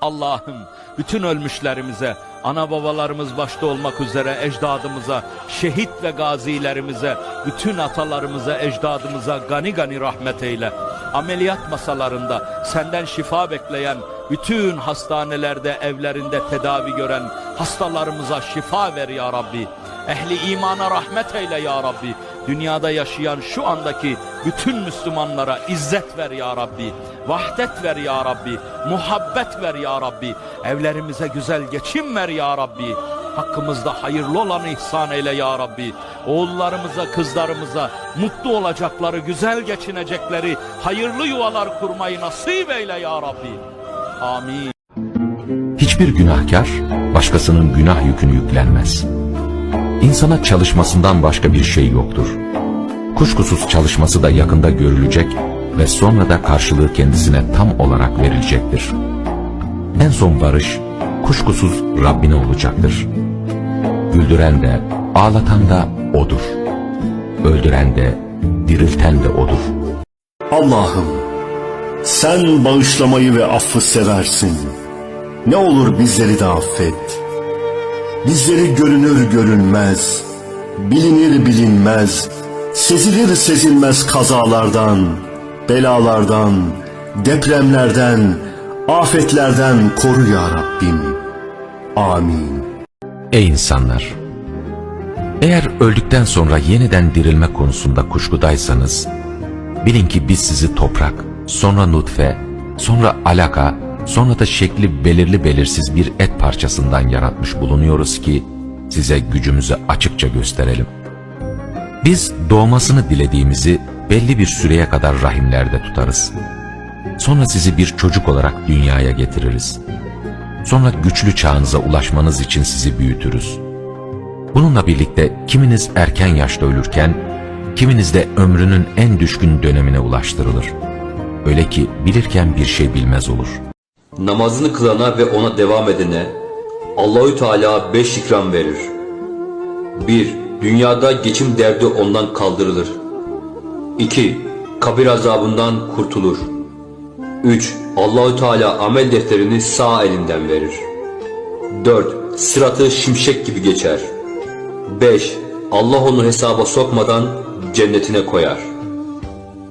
Allah'ım bütün ölmüşlerimize, ana babalarımız başta olmak üzere ecdadımıza, şehit ve gazilerimize, bütün atalarımıza, ecdadımıza gani gani rahmet eyle. Ameliyat masalarında senden şifa bekleyen, bütün hastanelerde, evlerinde tedavi gören hastalarımıza şifa ver ya Rabbi. Ehli imana rahmet eyle ya Rabbi. Dünyada yaşayan şu andaki bütün Müslümanlara izzet ver ya Rabbi. Vahdet ver ya Rabbi. Muhabbet ver ya Rabbi. Evlerimize güzel geçim ver ya Rabbi. Hakkımızda hayırlı olanı ihsan eyle ya Rabbi. Oğullarımıza, kızlarımıza mutlu olacakları, güzel geçinecekleri, hayırlı yuvalar kurmayı nasip eyle ya Rabbi. Amin. Hiçbir günahkar başkasının günah yükünü yüklenmez. İnsana çalışmasından başka bir şey yoktur. Kuşkusuz çalışması da yakında görülecek ve sonra da karşılığı kendisine tam olarak verilecektir. En son varış kuşkusuz Rabbine olacaktır. Güldüren de, ağlatan da O'dur. Öldüren de, dirilten de O'dur. Allah'ım sen bağışlamayı ve affı seversin. Ne olur bizleri de affet. Bizleri görünür görünmez, bilinir bilinmez, sezilir sezilmez kazalardan, belalardan, depremlerden, afetlerden koru ya Rabbim. Amin. Ey insanlar! Eğer öldükten sonra yeniden dirilme konusunda kuşkudaysanız, bilin ki biz sizi toprak, sonra nutfe, sonra alaka, sonra da şekli belirli belirsiz bir et parçasından yaratmış bulunuyoruz ki, size gücümüzü açıkça gösterelim. Biz doğmasını dilediğimizi belli bir süreye kadar rahimlerde tutarız. Sonra sizi bir çocuk olarak dünyaya getiririz. Sonra güçlü çağınıza ulaşmanız için sizi büyütürüz. Bununla birlikte kiminiz erken yaşta ölürken, kiminiz de ömrünün en düşkün dönemine ulaştırılır. Öyle ki bilirken bir şey bilmez olur. Namazını kılana ve ona devam edene Allahü Teala beş ikram verir. 1. Dünyada geçim derdi ondan kaldırılır. 2. Kabir azabından kurtulur. 3. Allahü Teala amel defterini sağ elinden verir. 4. Sıratı şimşek gibi geçer. 5. Allah onu hesaba sokmadan cennetine koyar.